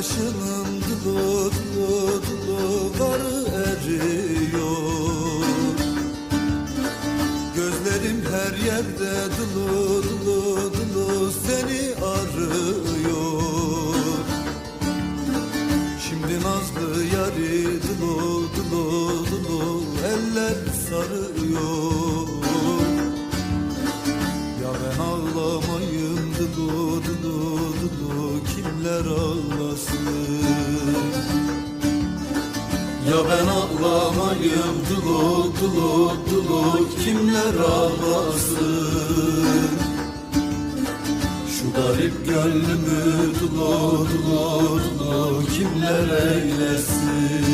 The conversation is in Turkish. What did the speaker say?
başının karı eriyor. Gözlerim her yerde dulu dulu dulu seni arıyor. Şimdi nazlı yari dulu dulu dulu eller sarıyor. Ya ben ağlamayım dulu dulu dulu kimler ağlasın? Ya ben ağlamayım dulu dulu dulu kimler ağlasın? Şu garip gönlümü dulu dulu dulu kimler eylesin